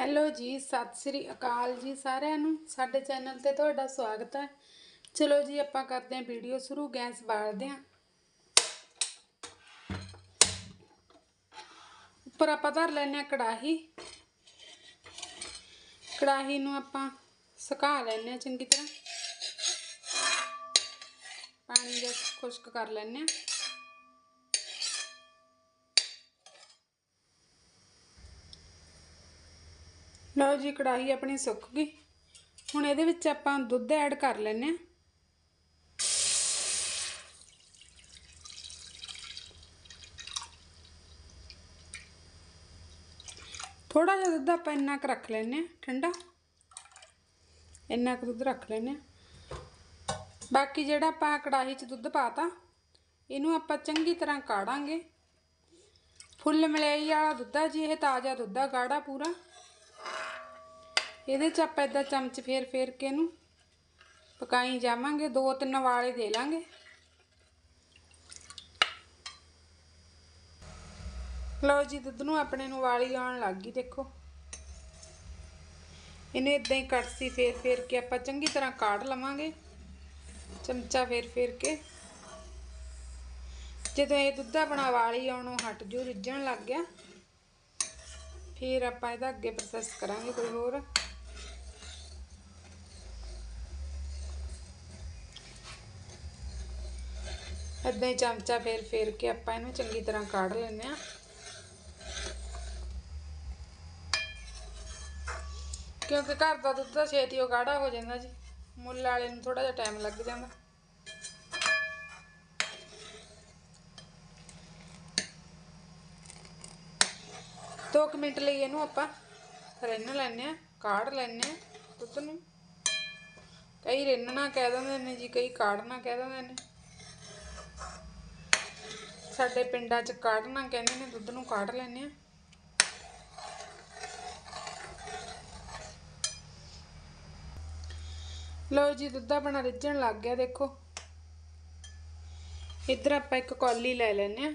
Hello ਜੀ, ਸਤਿ ਸ੍ਰੀ ਅਕਾਲ ਜੀ ਸਾਰਿਆਂ ਨੂੰ। ਸਾਡੇ ਚੈਨਲ ਤੇ ਤੁਹਾਡਾ ਸਵਾਗਤ ਹੈ। ਚਲੋ ਜੀ, ਆਪਾਂ ਕਰਦੇ ਹਾਂ ਵੀਡੀਓ ਸ਼ੁਰੂ, ਗੈਸ ਬਾਲਦੇ ਹਾਂ। ਉੱਪਰ ਆਪਾਂ ਧਰ ਲੈਨੇ ਆ ਕੜਾਹੀ। ਕੜਾਹੀ ਨੂੰ ਆਪਾਂ ਸੁਕਾ ਲੈਨੇ ਆ ਚੰਗੀ ਤਰ੍ਹਾਂ। ਪਾਣੀ ਦੇ ਖੁਸ਼ਕ ਕਰ ਲੈਨੇ ਆ ਲਓ ਜੀ ਕੜਾਹੀ ਆਪਣੀ ਸੁੱਕ ਗਈ। ਹੁਣ ਇਹਦੇ ਵਿੱਚ ਆਪਾਂ ਦੁੱਧ ਐਡ ਕਰ ਲੈਨੇ ਆ ਥੋੜਾ ਜਿਹਾ ਦੁੱਧ ਆਪਾਂ ਇੰਨਾ ਕੁ ਰੱਖ ਲੈਨੇ ਆ ਠੰਡਾ। ਇੰਨਾ ਕੁ ਦੁੱਧ ਰੱਖ ਲੈਨੇ ਆ ਬਾਕੀ ਜਿਹੜਾ ਆਪਾਂ ਕੜਾਹੀ 'ਚ ਦੁੱਧ ਪਾਤਾ, ਇਹਨੂੰ ਆਪਾਂ ਚੰਗੀ ਤਰ੍ਹਾਂ ਕਾੜਾਂਗੇ। ਫੁੱਲ ਮਲਾਈ ਵਾਲਾ ਦੁੱਧ ਜੀ, ਇਹ ਤਾਜ਼ਾ ਦੁੱਧ ਆ, ਗਾੜਾ ਪੂਰਾ। ਇਹਦੇ 'ਚ ਆਪਾਂ ਇਦਾਂ ਚਮਚ ਫੇਰ ਫੇਰ ਕੇ ਇਹਨੂੰ ਪਕਾਈ ਜਾਵਾਂਗੇ, ਦੋ ਤਿੰਨ ਵਾਲੇ ਦੇ ਲਾਂਗੇ। ਲਓ ਜੀ, ਦੁੱਧ ਨੂੰ ਆਪਣੇ ਨੂੰ ਵਾਲੀ ਆਉਣ ਲੱਗ ਗਈ, ਦੇਖੋ। ਇਹਨੂੰ ਇਦਾਂ ਹੀ ਕੜਸੀ ਫੇਰ ਫੇਰ ਕੇ ਆਪਾਂ ਚੰਗੀ ਤਰ੍ਹਾਂ ਕਾੜ ਲਵਾਂਗੇ। ਚਮਚਾ ਫੇਰ ਫੇਰ ਕੇ। ਜਦੋਂ ਇਹ ਦੁੱਧ ਆਪਣਾ ਵਾਲੀ ਆਉਣੋਂ ਹਟ ਜੂ, ਰਿੱਝਣ ਲੱਗ ਗਿਆ। ਫਿਰ ਆਪਾਂ ਇਹਦਾ ਅੱਗੇ ਪ੍ਰੋਸੈਸ ਕਰਾਂਗੇ ਕੋਈ ਹੋਰ। ਏਦਾਂ ਹੀ ਚਮਚਾ ਫੇਰ ਫੇਰ ਕੇ ਆਪਾਂ ਇਹਨੂੰ ਚੰਗੀ ਤਰ੍ਹਾਂ ਕਾੜ ਲੈਂਦੇ ਆ ਕਿਉਂਕਿ ਘਰ ਦਾ ਦੁੱਧ ਤਾਂ ਛੇਤੀ ਉਹ ਗਾੜਾ ਹੋ ਜਾਂਦਾ ਜੀ। ਮੁੱਲ ਵਾਲੇ ਨੂੰ ਥੋੜਾ ਜਿਹਾ ਟਾਈਮ ਲੱਗ ਜਾਂਦਾ। ਦੋ ਕੁ ਮਿੰਟ ਲਈ ਇਹਨੂੰ ਆਪਾਂ ਰਿੰਨ ਲੈਣੇ ਆ ਕਾੜ ਲੈਣੇ ਆ ਦੁੱਧ ਨੂੰ। ਕਈ ਰਿੰਨਣਾ ਕਹਿ ਦਿੰਦੇ ਨੇ ਜੀ, ਕਈ ਕਾੜਨਾ ਕਹਿ ਦਿੰਦੇ ਨੇ। ਸਾਡੇ ਪਿੰਡਾਂ 'ਚ ਕਾੜਨਾ ਕਹਿੰਦੇ ਨੇ ਦੁੱਧ ਨੂੰ ਕਾੜ ਲੈਣੇ ਆ ਲਓ ਜੀ, ਦੁੱਧ ਆਪਣਾ ਰਿੱਝਣ ਲੱਗ ਗਿਆ, ਦੇਖੋ। ਇੱਧਰ ਆਪਾਂ ਇੱਕ ਕੌਲੀ ਲੈ ਲੈਨੇ ਆ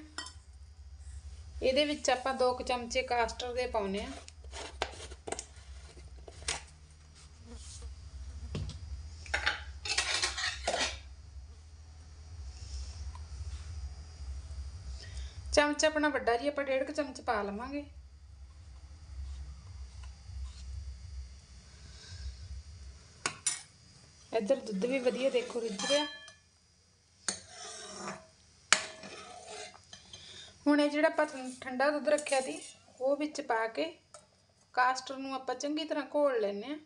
ਇਹਦੇ ਵਿੱਚ ਆਪਾਂ ਦੋ ਕੁ ਚਮਚੇ ਕਾਸਟਰ ਦੇ ਪਾਉਨੇ ਆ ਚਮਚ ਆਪਣਾ ਵੱਡਾ ਜੀ, ਆਪਾਂ ਡੇਢ ਕੁ ਚਮਚ ਪਾ ਲਵਾਂਗੇ। ਇੱਧਰ ਦੁੱਧ ਵੀ ਵਧੀਆ ਦੇਖੋ, ਰਿੱਝ ਰਿਹਾ ਹੁਣ ਇਹ ਜਿਹੜਾ ਆਪਾਂ ਠੰਡਾ ਦੁੱਧ ਰੱਖਿਆ ਸੀ, ਉਹ ਵਿੱਚ ਪਾ ਕੇ ਕਾਸਟਰ ਨੂੰ ਆਪਾਂ ਚੰਗੀ ਤਰ੍ਹਾਂ ਘੋਲ ਲੈਨੇ ਆ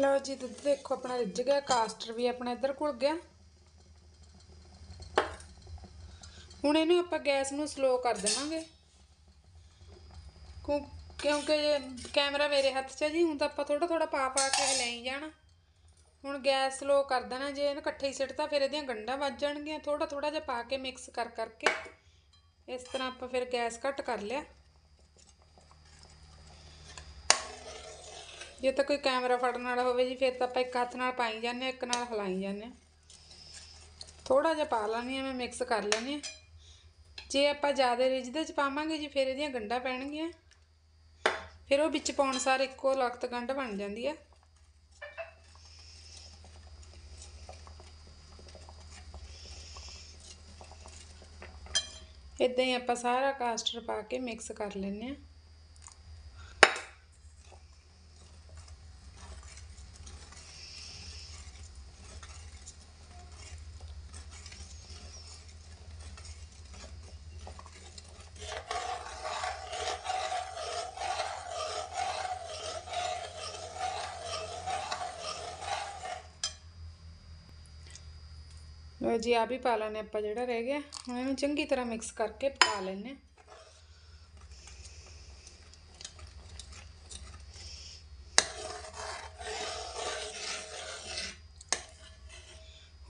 ਲਓ ਜੀ ਦੁੱਧ ਦੇਖੋ ਆਪਣਾ ਰਿੱਝ ਗਿਆ, ਕਾਸਟਰ ਵੀ ਆਪਣਾ ਇੱਧਰ ਘੁਲ ਗਿਆ। ਹੁਣ ਇਹਨੂੰ ਆਪਾਂ ਗੈਸ ਨੂੰ ਸਲੋ ਕਰ ਦੇਵਾਂਗੇ। ਕਿਉਂਕਿ ਕੈਮਰਾ ਮੇਰੇ ਹੱਥ 'ਚ ਹੈ ਜੀ, ਹੁਣ ਤਾਂ ਆਪਾਂ ਥੋੜਾ ਥੋੜਾ ਪਾ ਪਾ ਕੇ ਹਲਾਈ ਜਾਣਾ। ਹੁਣ ਗੈਸ ਸਲੋ ਕਰ ਦੇਣਾ, ਜੇ ਇਹਨੂੰ ਇਕੱਠੇ ਹੀ ਸਿੱਟਦਾ ਫਿਰ ਇਹਦੀਆਂ ਗੰਢਾਂ ਵੱਜ ਜਾਣਗੀਆਂ। ਥੋੜਾ ਥੋੜਾ ਜਿਹਾ ਪਾ ਕੇ ਮਿਕਸ ਕਰ ਕਰਕੇ। ਇਸ ਤਰ੍ਹਾਂ ਆਪਾਂ ਫਿਰ ਗੈਸ ਘੱਟ ਕਰ ਲਿਆ। ਜੇ ਤਾਂ ਕੋਈ ਕੈਮਰਾ ਫੜਨ ਵਾਲਾ ਹੋਵੇ ਜੀ, ਫਿਰ ਤਾਂ ਆਪਾਂ ਇੱਕ ਹੱਥ ਨਾਲ ਪਾਈ ਜਾਂਦੇ ਆ ਇੱਕ ਨਾਲ ਹਲਾਈ ਜਾਂਦੇ ਆ ਥੋੜਾ ਜਿਹਾ ਪਾ ਲੈਣੀ ਆ ਮੈਂ ਮਿਕਸ ਕਰ ਲੈਣੀ ਆ ਜੇ ਆਪਾਂ ਜ਼ਿਆਦਾ ਰਿਜਦੇ ਚ ਪਾਵਾਂਗੇ ਜੀ, ਫਿਰ ਇਹਦੀਆਂ ਗੰਢਾਂ ਪੈਣਗੀਆਂ। ਫਿਰ ਉਹ ਵਿੱਚ ਪਾਉਣ ਸਾਰ ਇੱਕੋ ਲਖਤ ਗੰਢ ਬਣ ਜਾਂਦੀ ਆ। ਇਦਾਂ ਹੀ ਆਪਾਂ ਸਾਰਾ ਕਾਸਟਰ ਪਾ ਕੇ ਮਿਕਸ ਕਰ ਲੈਂਦੇ ਆ ਲੋ ਜੀ ਆ ਵੀ ਪਾ ਲੈਣੇ ਆਪਾਂ ਜਿਹੜਾ ਰਹਿ ਗਿਆ। ਹੁਣ ਇਹਨੂੰ ਚੰਗੀ ਤਰ੍ਹਾਂ ਮਿਕਸ ਕਰਕੇ ਪਾ ਲੈਣੇ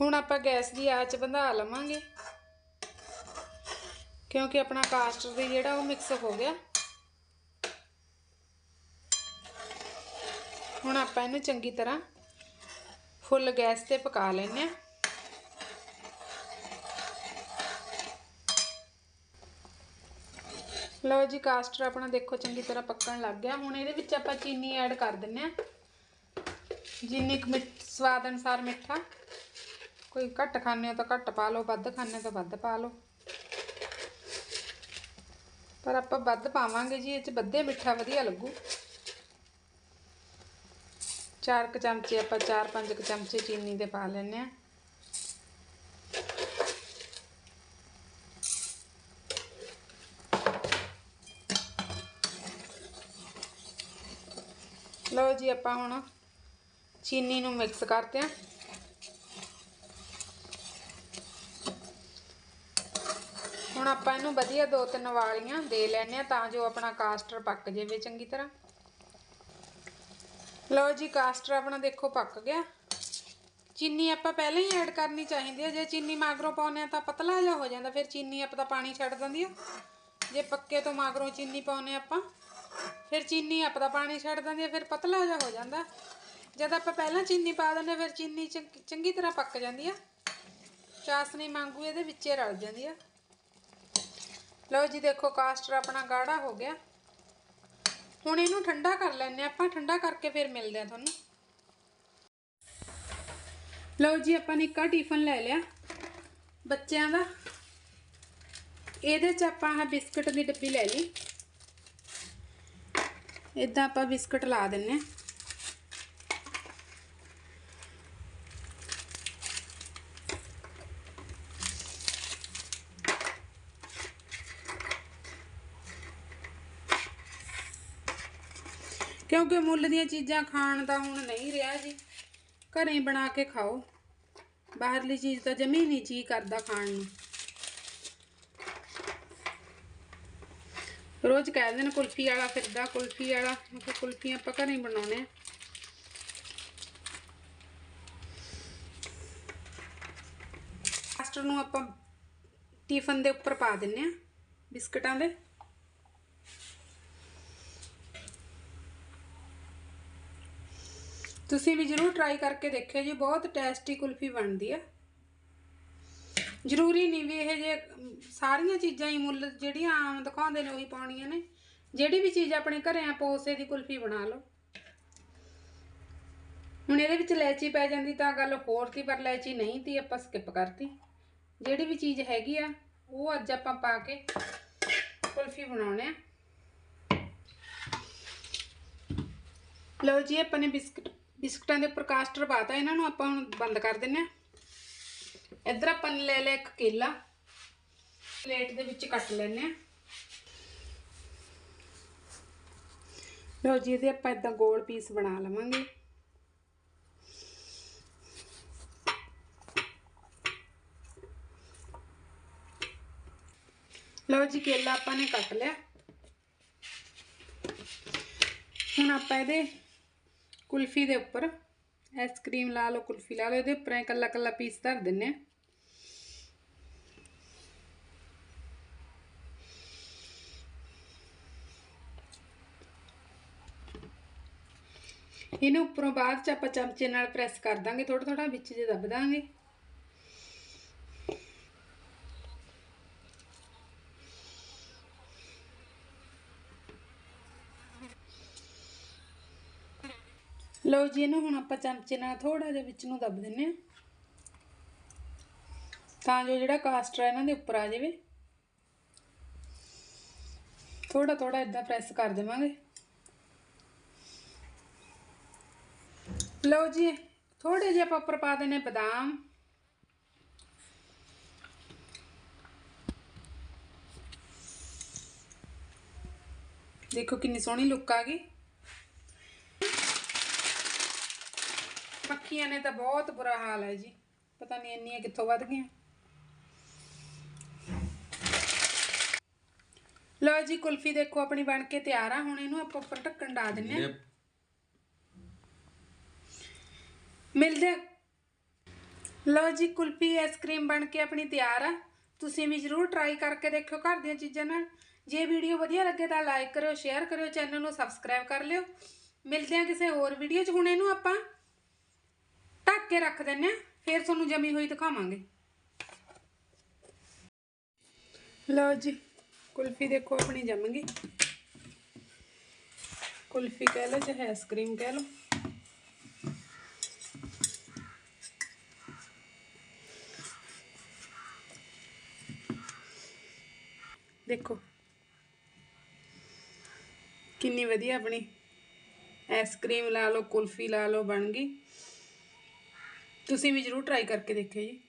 ਹੁਣ ਆਪਾਂ ਗੈਸ ਦੀ ਆਂਚ ਵਧਾ ਲਵਾਂਗੇ, ਕਿਉਂਕਿ ਆਪਣਾ ਕਾਸਟਰ ਦੇ ਜਿਹੜਾ ਉਹ ਮਿਕਸ ਹੋ ਗਿਆ। ਹੁਣ ਆਪਾਂ ਇਹਨੂੰ ਚੰਗੀ ਤਰ੍ਹਾਂ ਫੁੱਲ ਗੈਸ ਤੇ ਪਕਾ ਲੈਣੇ ਆ ਲਓ ਜੀ ਕਾਸਟਰ ਆਪਣਾ ਦੇਖੋ, ਚੰਗੀ ਤਰ੍ਹਾਂ ਪੱਕਣ ਲੱਗ ਗਿਆ। ਹੁਣ ਇਹਦੇ ਵਿੱਚ ਆਪਾਂ ਚੀਨੀ ਐਡ ਕਰ ਦਿੰਨੇ ਆ ਜਿੰਨੀ ਕੁ ਮਿੱਠ, ਸਵਾਦ ਅਨੁਸਾਰ ਮਿੱਠਾ। ਕੋਈ ਘੱਟ ਖਾਣੇ ਹੋ ਤਾਂ ਘੱਟ ਪਾ ਲਓ, ਵੱਧ ਖਾਣੇ ਤਾਂ ਵੱਧ ਪਾ ਲਓ। ਪਰ ਆਪਾਂ ਵੱਧ ਪਾਵਾਂਗੇ ਜੀ, ਇਹ ਚ ਵੱਧੇ ਮਿੱਠਾ ਵਧੀਆ ਲੱਗੂ। ਚਾਰ ਕੁ ਚਮਚੇ ਆਪਾਂ, ਚਾਰ ਪੰਜ ਕੁ ਚਮਚੇ ਚੀਨੀ ਦੇ ਪਾ ਲੈਣੇ ਆ ਲਓ ਜੀ ਆਪਾਂ ਹੁਣ ਚੀਨੀ ਨੂੰ ਮਿਕਸ ਕਰਦੇ ਹਾਂ। ਹੁਣ ਆਪਾਂ ਇਹਨੂੰ ਵਧੀਆ ਦੋ ਤਿੰਨ ਵਾਲੀਆਂ ਦੇ ਲੈਣੇ ਆ ਤਾਂ ਜੋ ਆਪਣਾ ਕਾਸਟਰ ਪੱਕ ਜਾਵੇ ਚੰਗੀ ਤਰ੍ਹਾਂ। ਲਓ ਜੀ ਕਾਸਟਰ ਆਪਣਾ ਦੇਖੋ ਪੱਕ ਗਿਆ। ਚੀਨੀ ਆਪਾਂ ਪਹਿਲਾਂ ਹੀ ਐਡ ਕਰਨੀ ਚਾਹੀਦੀ ਹੈ। ਜੇ ਚੀਨੀ ਮਾਗਰੋਂ ਪਾਉਨੇ ਆ ਤਾਂ ਪਤਲਾ ਜਿਹਾ ਹੋ ਜਾਂਦਾ, ਫਿਰ ਚੀਨੀ ਆਪਾਂ ਤਾਂ ਪਾਣੀ ਛੱਡ ਦਿੰਦੀ ਆ। ਜੇ ਪੱਕੇ ਤੋਂ ਮਾਗਰੋਂ ਚੀਨੀ ਪਾਉਨੇ ਆਪਾਂ। ਫਿਰ ਚੀਨੀ ਆਪਦਾ ਪਾਣੀ ਛੱਡ ਦਿੰਦੀ ਹੈ, ਫਿਰ ਪਤਲਾ ਜਿਹਾ ਹੋ ਜਾਂਦਾ। ਜਦ ਆਪਾਂ ਪਹਿਲਾਂ ਚੀਨੀ ਪਾ ਦਿੰਦੇ ਫਿਰ ਚੀਨੀ ਚੰਗੀ ਤਰ੍ਹਾਂ ਪੱਕ ਜਾਂਦੀ ਆ। ਚਾਸਨੀ ਵਾਂਗੂ ਇਹਦੇ ਵਿੱਚੇ ਰਲ ਜਾਂਦੀ ਆ। ਲਓ ਜੀ, ਦੇਖੋ ਕਾਸਟਰ ਆਪਣਾ ਗਾੜਾ ਹੋ ਗਿਆ। ਹੁਣ ਇਹਨੂੰ ਠੰਡਾ ਕਰ ਲੈਣੇ ਆਪਾਂ ਠੰਡਾ ਕਰਕੇ ਫਿਰ ਮਿਲਦੇ ਆ ਤੁਹਾਨੂੰ। ਲਓ ਜੀ, ਆਪਾਂ ਨੇ ਇੱਕ ਟਿਫਨ ਲੈ ਲਿਆ ਬੱਚਿਆਂ ਦਾ। ਇਹਦੇ ਚ ਆਪਾਂ ਆਹ ਬਿਸਕਟ ਦੀ ਡੱਬੀ ਲੈ ਲਈ। ਇਦਾਂ ਆਪਾਂ ਬਿਸਕਟ ਲਾ ਦਿੰਨੇ ਆ। ਕਿਉਂਕਿ ਮੁੱਲ ਦੀਆਂ ਚੀਜ਼ਾਂ ਖਾਣ ਦਾ ਹੁਣ ਨਹੀਂ ਰਿਹਾ ਜੀ। ਘਰੇ ਹੀ ਬਣਾ ਕੇ ਖਾਓ। ਬਾਹਰਲੀ ਚੀਜ਼ ਤਾਂ ਜਮੀ ਨਹੀਂ ਜੀ ਕਰਦਾ ਖਾਣ ਨੂੰ। ਰੋਜ਼ ਕਹਿ ਦਿੰਦੇ ਨੇ ਕੁਲਫੀ ਵਾਲਾ ਫਿਰਦਾ, ਕੁਲਫੀ ਵਾਲਾ। ਮੈਂ ਕਿਹਾ ਕੁਲਫੀ ਆਪਾਂ ਘਰੇ ਹੀ ਬਣਾਉਣੇ ਆ ਮਾਸਟਰ ਨੂੰ ਆਪਾਂ ਟਿਫਨ ਦੇ ਉੱਪਰ ਪਾ ਦਿੰਨੇ ਆ ਬਿਸਕਟਾਂ ਦੇ। ਤੁਸੀਂ ਵੀ ਜਰੂਰ ਟਰਾਈ ਕਰਕੇ ਦੇਖਿਓ ਜੀ, ਬਹੁਤ ਟੇਸਟੀ ਕੁਲਫੀ ਬਣਦੀ ਆ। ਜ਼ਰੂਰੀ ਨਹੀਂ ਵੀ ਇਹ ਜੇ ਸਾਰੀਆਂ ਚੀਜ਼ਾਂ ਹੀ ਮੁੱਲ, ਜਿਹੜੀਆਂ ਆਮ ਦਿਖਾਉਂਦੇ ਨੇ ਉਹੀ ਪਾਉਣੀਆਂ ਨੇ। ਜਿਹੜੀ ਵੀ ਚੀਜ਼ ਆਪਣੇ ਘਰੇ ਆ, ਪੋਸੇ ਦੀ ਕੁਲਫੀ ਬਣਾ ਲਓ। ਹੁਣ ਇਹਦੇ ਵਿੱਚ ਇਲਾਇਚੀ ਪੈ ਜਾਂਦੀ ਤਾਂ ਗੱਲ ਹੋਰ ਸੀ, ਪਰ ਇਲਾਇਚੀ ਨਹੀਂ ਤੀ ਆਪਾਂ ਸਕਿਪ ਕਰਤੀ। ਜਿਹੜੀ ਵੀ ਚੀਜ਼ ਹੈਗੀ ਆ, ਉਹ ਅੱਜ ਆਪਾਂ ਪਾ ਕੇ ਕੁਲਫੀ ਬਣਾਉਣੇ ਆ। ਲਓ ਜੀ, ਆਪਾਂ ਨੇ ਬਿਸਕਟ ਬਿਸਕਟਾਂ ਦੇ ਉੱਪਰ ਕਾਸਟਰ ਪਾਤਾ ਇਹਨਾਂ ਨੂੰ ਆਪਾਂ ਹੁਣ ਬੰਦ ਕਰ ਦਿੰਨੇ ਆ। ਇੱਧਰ ਆਪਾਂ ਨੇ ਲੈ ਲਿਆ ਇੱਕ ਕੇਲਾ। ਪਲੇਟ ਦੇ ਵਿੱਚ ਕੱਟ ਲੈਨੇ ਆ ਲਓ ਜੀ, ਇਹਦੇ ਆਪਾਂ ਇਦਾਂ ਗੋਲ ਪੀਸ ਬਣਾ ਲਵਾਂਗੇ। ਲਓ ਜੀ, ਕੇਲਾ ਆਪਾਂ ਨੇ ਕੱਟ ਲਿਆ। ਹੁਣ ਆਪਾਂ ਇਹਦੇ ਕੁਲਫੀ ਦੇ ਉੱਪਰ ਆਈਸਕ੍ਰੀਮ ਲਾ ਲਓ, ਕੁਲਫੀ ਲਾ ਲਓ, ਇਹਦੇ ਉੱਪਰ ਇਕੱਲਾ ਇਕੱਲਾ ਪੀਸ ਧਰ ਦਿੰਨੇ ਆ ਇਹਨੂੰ ਉੱਪਰੋਂ ਬਾਅਦ ਚ ਆਪਾਂ ਚਮਚੇ ਨਾਲ ਪ੍ਰੈਸ ਕਰ ਦਾਂਗੇ ਥੋੜਾ ਥੋੜਾ ਵਿੱਚ ਜੇ ਦੱਬ ਦਾਂਗੇ। ਲਓ ਜੀ, ਇਹਨੂੰ ਹੁਣ ਆਪਾਂ ਚਮਚੇ ਨਾਲ ਥੋੜਾ ਜਿਹਾ ਵਿੱਚ ਨੂੰ ਦੱਬ ਦਿੰਨੇ ਆ ਤਾਂ ਜੋ ਜਿਹੜਾ ਕਾਸਟਰ ਹੈ ਇਹਨਾਂ ਦੇ ਉੱਪਰ ਆ ਜਾਵੇ। ਥੋੜਾ ਥੋੜਾ ਇਦਾਂ ਪ੍ਰੈਸ ਕਰ ਦੇਵਾਂਗੇ। ਲਓ ਜੀ ਥੋੜੇ ਜਿਹੇ ਆਪਾਂ ਉੱਪਰ ਪਾ ਦੇਣੇ ਬਦਾਮ। ਦੇਖੋ ਕਿੰਨੀ ਸੋਹਣੀ ਲੁੱਕ ਆ ਗਈ। ਮੱਖੀਆਂ ਨੇ ਤਾਂ ਬਹੁਤ ਬੁਰਾ ਹਾਲ ਹੈ ਜੀ। ਪਤਾ ਨਹੀਂ ਇੰਨੀਆਂ ਕਿੱਥੋਂ ਵੱਧ ਗਈਆਂ। ਲਓ ਜੀ ਕੁਲਫੀ ਦੇਖੋ ਆਪਣੀ ਬਣ ਕੇ ਤਿਆਰ ਆ। ਹੁਣ ਇਹਨੂੰ ਆਪਾਂ ਉੱਪਰ ਢੱਕਣ ਡਾ ਦਿੰਨੇ ਆ ਮਿਲਦੇ। ਲਓ ਜੀ ਕੁਲਫੀ ਆਈਸਕ੍ਰੀਮ ਬਣ ਕੇ ਆਪਣੀ ਤਿਆਰ ਆ। ਤੁਸੀਂ ਵੀ ਜਰੂਰ ਟਰਾਈ ਕਰਕੇ ਦੇਖਿਓ ਘਰ ਦੀਆਂ ਚੀਜ਼ਾਂ ਨਾਲ। ਜੇ ਵੀਡੀਓ ਵਧੀਆ ਲੱਗੇ ਤਾਂ ਲਾਈਕ ਕਰਿਓ ਸ਼ੇਅਰ ਕਰਿਓ ਚੈਨਲ ਨੂੰ ਸਬਸਕ੍ਰਾਈਬ ਕਰ ਲਿਓ। ਮਿਲਦੇ ਆ ਕਿਸੇ ਹੋਰ ਵੀਡੀਓ 'ਚ। ਹੁਣ ਇਹਨੂੰ ਆਪਾਂ ਢੱਕ ਕੇ ਰੱਖ ਦਿੰਨੇ ਆ, ਫਿਰ ਤੁਹਾਨੂੰ ਜਮੀ ਹੋਈ ਦਿਖਾਵਾਂਗੇ। ਲਓ ਜੀ, ਕੁਲਫੀ ਦੇਖੋ ਆਪਣੀ ਜੰਮ ਗਈ। ਕੁਲਫੀ ਕਹਿ ਲਓ ਚਾਹੇ ਆਈਸਕ੍ਰੀਮ ਕਹਿ ਲਓ। ਦੇਖੋ, ਕਿੰਨੀ ਵਧੀਆ ਆਪਣੀ ਆਈਸਕ੍ਰੀਮ ਲਾ ਲਓ, ਕੁਲਫੀ ਲਾ ਲਓ, ਬਣ ਗਈ। ਤੁਸੀਂ ਵੀ ਜਰੂਰ ਟਰਾਈ ਕਰਕੇ ਦੇਖਿਓ ਜੀ।